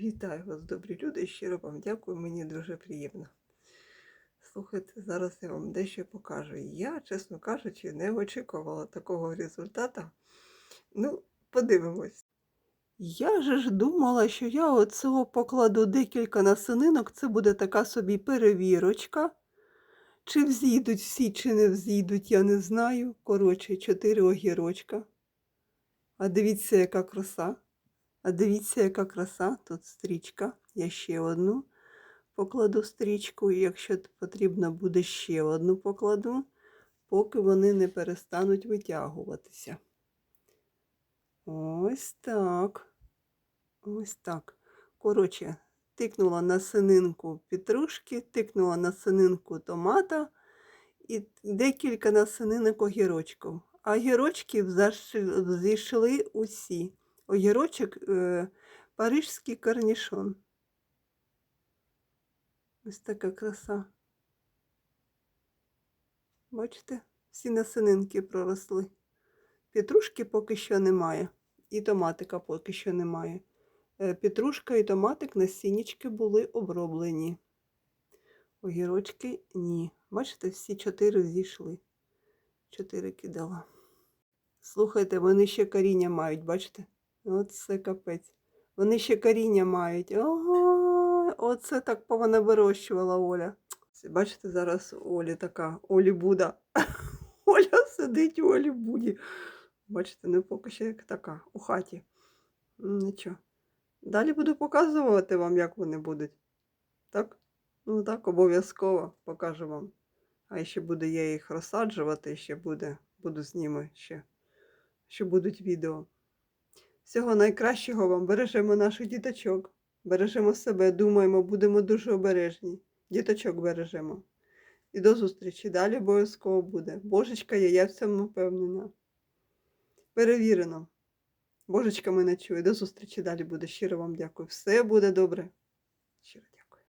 Вітаю вас, добрі люди, щиро вам дякую, мені дуже приємно. Слухайте, зараз я вам дещо покажу. Я, чесно кажучи, не очікувала такого результату. Ну, подивимось. Я же ж думала, що я оцього покладу декілька насининок, це буде така собі перевірочка. Чи взійдуть всі, чи не взійдуть, я не знаю. Коротше, чотири огірочка. А дивіться, яка краса. А дивіться, яка краса. Тут стрічка. Я ще одну покладу стрічку, і якщо потрібно буде ще одну покладу, поки вони не перестануть витягуватися. Ось так. Ось так. Коротше, тикнула на сининку петрушки, тикнула на сининку томата і декілька насининок огірочків. А огірочків заш- зійшли усі. Огірочок е, парижський корнішон. Ось така краса. Бачите, всі насининки проросли. Петрушки поки що немає. І томатика поки що немає. Е, Петрушка і томатик насіннячки були оброблені. Огірочки ні. Бачите, всі чотири зійшли. Чотири кидала. Слухайте, вони ще коріння мають, бачите? Оце капець. Вони ще коріння мають. Ого, оце так вона вирощувала Оля. Бачите, зараз Олі така Олі Буда. Оля сидить у Олі Буді. Бачите, ну поки ще як така у хаті. Нічого. Далі буду показувати вам, як вони будуть. Так? Ну так, обов'язково покажу вам. А ще буде я їх розсаджувати, ще буде, буду з ними ще, ще будуть відео. Всього найкращого вам. Бережемо наших діточок. Бережемо себе, думаємо, будемо дуже обережні. Діточок бережемо. І до зустрічі. Далі обов'язково буде. Божечка є, я в цьому впевнена. Перевірено. Божечка мене чує. До зустрічі далі буде. Щиро вам дякую. Все буде добре. Щиро.